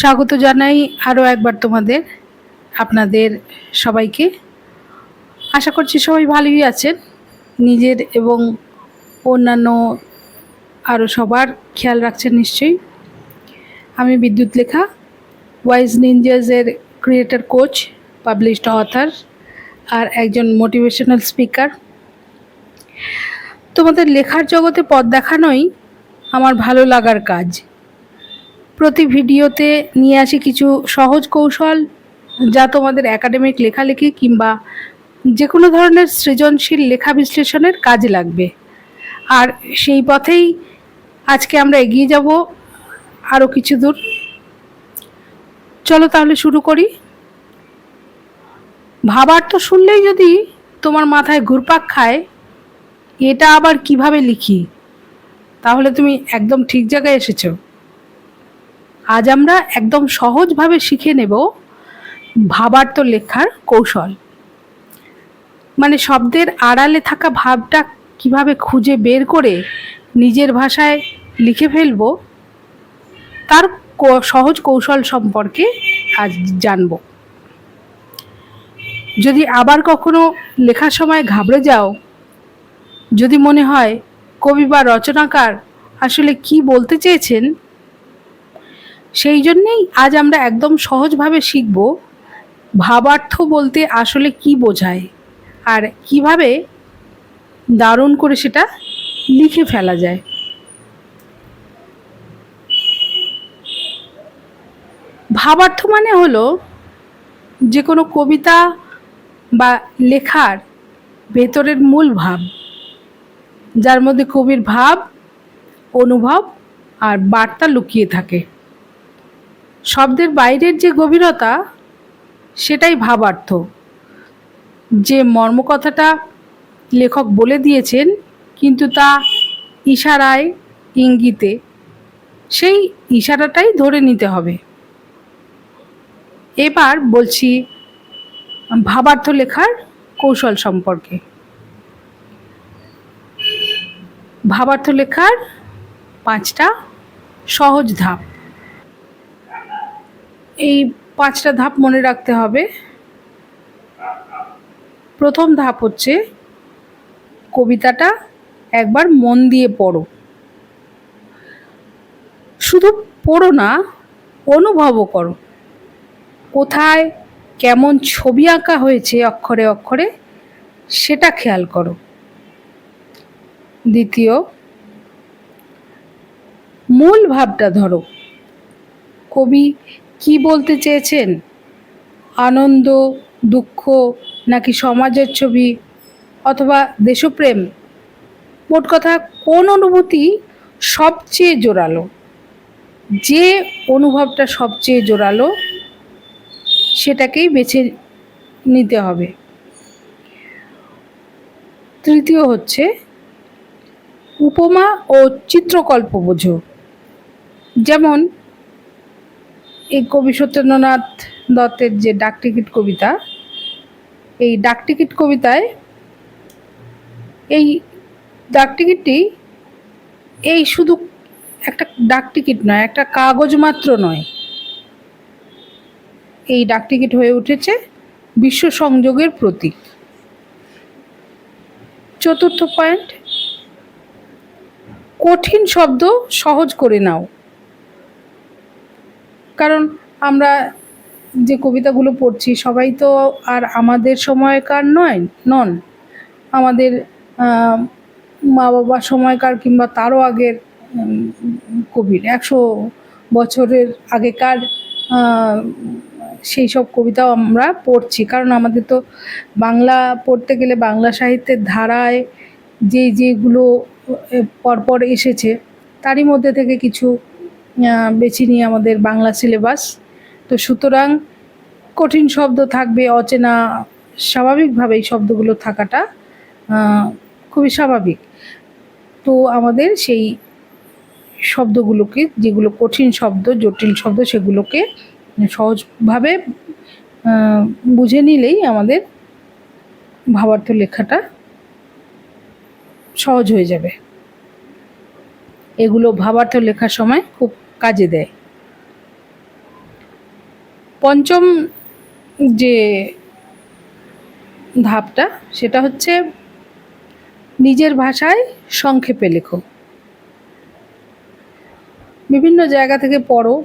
স্বাগত জানাই আরও একবার তোমাদের, আপনাদের সবাইকে। আশা করছি সবাই ভালোই আছেন, নিজের এবং অন্যান্য আরও সবার খেয়াল রাখছেন নিশ্চয়ই। আমি বিদ্যুৎ লেখা ওয়াইজ নিনজাজের ক্রিয়েটার কোচ পাবলিশড অথার আর একজন মোটিভেশনাল স্পিকার তোমাদের লেখার জগতে পথ দেখানোই আমার ভালো লাগার কাজ। প্রতি ভিডিওতে নিয়ে আসি কিছু সহজ কৌশল যা তোমাদের একাডেমিক লেখালেখি কিংবা যে কোনো ধরনের সৃজনশীল লেখা বিশ্লেষণের কাজে লাগবে। আর সেই পথেই আজকে আমরা এগিয়ে যাব আরও কিছু দূর। চলো তাহলে শুরু করি। ভাবার তো শুনলেই যদি তোমার মাথায় ঘুরপাক খায়, এটা আবার কীভাবে লিখি? তাহলে তুমি একদম ঠিক জায়গায় এসেছ। আজ আমরা একদম সহজভাবে শিখে নেব ভাবার্থ লেখার কৌশল। মানে শব্দের আড়ালে থাকা ভাবটা কীভাবে খুঁজে বের করে নিজের ভাষায় লিখে ফেলব, তার সহজ কৌশল সম্পর্কে আজ জানব। যদি আবার কখনো লেখার সময় ঘাবড়ে যাও, যদি মনে হয় কবি বা রচনাকার আসলে কি বলতে চেয়েছেন সেই জন্যেই আজ আমরা একদম সহজভাবে শিখব ভাবার্থ বলতে আসলে কি বোঝায় আর কীভাবে দারুণ করে সেটা লিখে ফেলা যায়। ভাবার্থ মানে হলো যে কোনো কবিতা বা লেখার ভেতরের মূল ভাব, যার মধ্যে কবির ভাব, অনুভব আর বার্তা লুকিয়ে থাকে। শব্দের বাইরের যে গভীরতা, সেটাই ভাবার্থ। যে মর্মকথাটা লেখক বলে দিয়েছেন, কিন্তু তা ইশারায় ইঙ্গিতে, সেই ইশারাটাই ধরে নিতে হবে। এবার বলছি ভাবার্থ লেখার কৌশল সম্পর্কে। ভাবার্থ লেখার পাঁচটা সহজ ধাপ। এই পাঁচটা ধাপ মনে রাখতে হবে। প্রথম ধাপ হচ্ছে কবিতাটা একবার মন দিয়ে পড়ো। শুধু পড়ো না, অনুভবও করো। কোথায় কেমন ছবি আঁকা হয়েছে অক্ষরে অক্ষরে, সেটা খেয়াল করো। দ্বিতীয়, মূল ভাবটা ধরো। কবি কি বলতে চেয়েছেন? আনন্দ, দুঃখ নাকি সমাজের ছবি অথবা দেশপ্রেম? মোট কথা কোন অনুভূতি সবচেয়ে জোরালো? যে অনুভবটা সবচেয়ে জোরালো সেটাকেই বেছে নিতে হবে। তৃতীয় হচ্ছে উপমা ও চিত্রকল্প বোঝো। যেমন এই কবি সত্যেন্দ্রনাথ দত্তের যে ডাকটিকিট কবিতা, এই ডাকটিকিট কবিতায় এই ডাকটিকিটটি এই শুধু একটা ডাকটিকিট নয়, একটা কাগজ মাত্র নয়। এই ডাকটিকিট হয়ে উঠেছে বিশ্ব সংযোগের প্রতীক। চতুর্থ পয়েন্ট, কঠিন শব্দ সহজ করে নাও। কারণ আমরা যে কবিতাগুলো পড়ছি, সবাই তো আর আমাদের সময়কার নয়, নন। আমাদের মা বাবা সময়কার কিংবা তারও আগের কবির, একশো বছরের আগেকার সেই সব কবিতাও আমরা পড়ছি। কারণ আমাদের তো বাংলা পড়তে গেলে বাংলা সাহিত্যের ধারায় যে যেগুলো পরপর এসেছে, তারই মধ্যে থেকে কিছু বেছে নিয়ে আমাদের বাংলা সিলেবাস। তো সুতরাং কঠিন শব্দ থাকবে, অচেনা স্বাভাবিকভাবে এই শব্দগুলো থাকাটা খুবই স্বাভাবিক। তো আমাদের সেই শব্দগুলোকে, যেগুলো কঠিন শব্দ, জটিল শব্দ, সেগুলোকে সহজভাবে বুঝে নিলেই আমাদের ভাবার্থ লেখাটা সহজ হয়ে যাবে। এগুলো ভাবার্থ লেখার সময় খুব কাজে দেয়। পঞ্চম যে ধাপটা, সেটা হচ্ছে নিজের ভাষায় সংক্ষেপে লেখো। বিভিন্ন জায়গা থেকে পড়ো,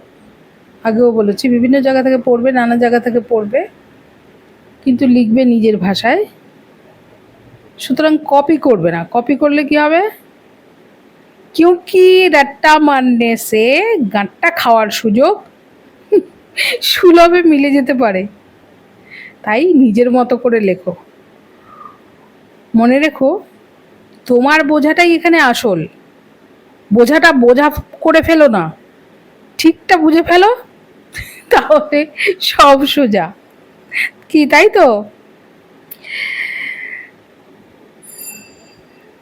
আগেও বলেছি, বিভিন্ন জায়গা থেকে পড়বে, নানা জায়গা থেকে পড়বে, কিন্তু লিখবে নিজের ভাষায়। সুতরাং কপি করবে না। কপি করলে কি হবে? কিউকি রাট্টা মারনে সে গাঁটটা খাওয়ার সুযোগ? সুলভে মিলে যেতে পারে। তাই নিজের মতো করে লেখো। মনে রেখো, তোমার বোঝাটাই এখানে আসল। বোঝাটা বোঝা করে ফেলো না। ঠিকটা বুঝে ফেলো, তাহলে সব সোজা। কি, তাই তো?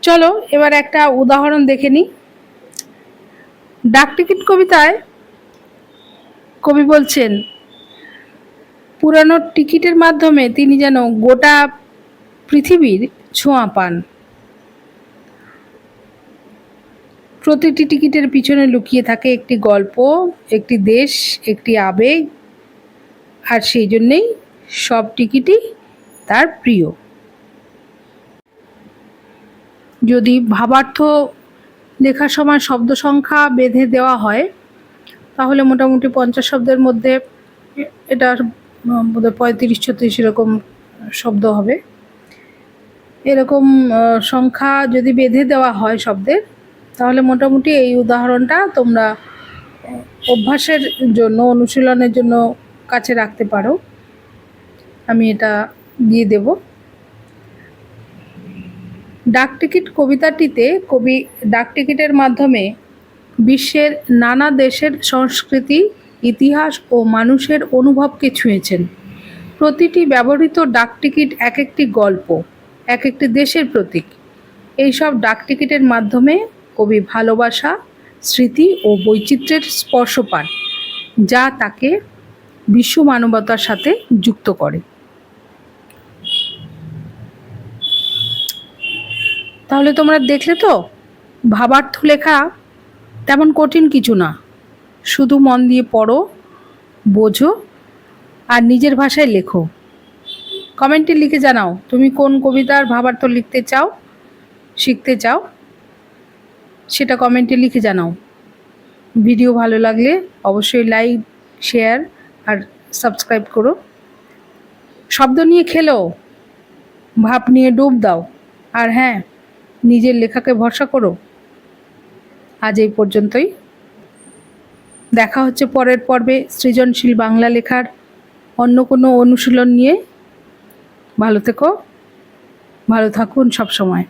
চলো, এবার একটা উদাহরণ দেখে নিই। ডাকটিকিট কবিতায় কবি বলছেন, পুরানো টিকিটের মাধ্যমে তিনি যেন গোটা পৃথিবীর ছোঁয়া পান। প্রতিটি টিকিটের পিছনে লুকিয়ে থাকে একটি গল্প, একটি দেশ, একটি আবেগ, আর সেই জন্যেই সব টিকিটই তার প্রিয়। যদি ভাবার্থ লেখার সময় শব্দ সংখ্যা বেঁধে দেওয়া হয়। তাহলে মোটামুটি পঞ্চাশ শব্দের মধ্যে এটা বোধহয় পঁয়ত্রিশ ছত্রিশ এরকম শব্দ হবে। এরকম সংখ্যা যদি বেঁধে দেওয়া হয় শব্দের, তাহলে মোটামুটি এই উদাহরণটা তোমরা অভ্যাসের জন্য, অনুশীলনের জন্য কাছে রাখতে পারো। আমি এটা দিয়ে দেব। ডাকটিকিট কবিতাটিতে কবি ডাকটিকিটের মাধ্যমে বিশ্বের নানা দেশের সংস্কৃতি, ইতিহাস ও মানুষের অনুভবকে ছুঁয়েছেন। প্রতিটি ব্যবহৃত ডাকটিকিট এক একটি গল্প এক একটি দেশের প্রতীক। এইসব ডাকটিকিটের মাধ্যমে কবি ভালোবাসা, স্মৃতি ও বৈচিত্র্যের স্পর্শ পান, যা তাকে বিশ্ব মানবতার সাথে যুক্ত করে। তাহলে তোমরা দেখলে তো, ভাবার্থ লেখা তেমন কঠিন কিছু না। শুধু মন দিয়ে পড়ো, বোঝো আর নিজের ভাষায় লেখো। কমেন্টে লিখে জানাও, তুমি কোন কবিতার ভাবার্থ লিখতে চাও, শিখতে চাও? সেটা কমেন্টে লিখে জানাও। ভিডিও ভালো লাগলে অবশ্যই লাইক, শেয়ার আর সাবস্ক্রাইব করো। শব্দ নিয়ে খেলো, ভাব নিয়ে ডুব দাও। আর হ্যাঁ নিজের লেখাকে ভরসা করো। আজ এই পর্যন্তই। দেখা হচ্ছে পরের পর্বে সৃজনশীল বাংলা লেখার অন্য কোনো অনুশীলন নিয়ে। ভালো থেকো, ভালো থাকুন সব সময়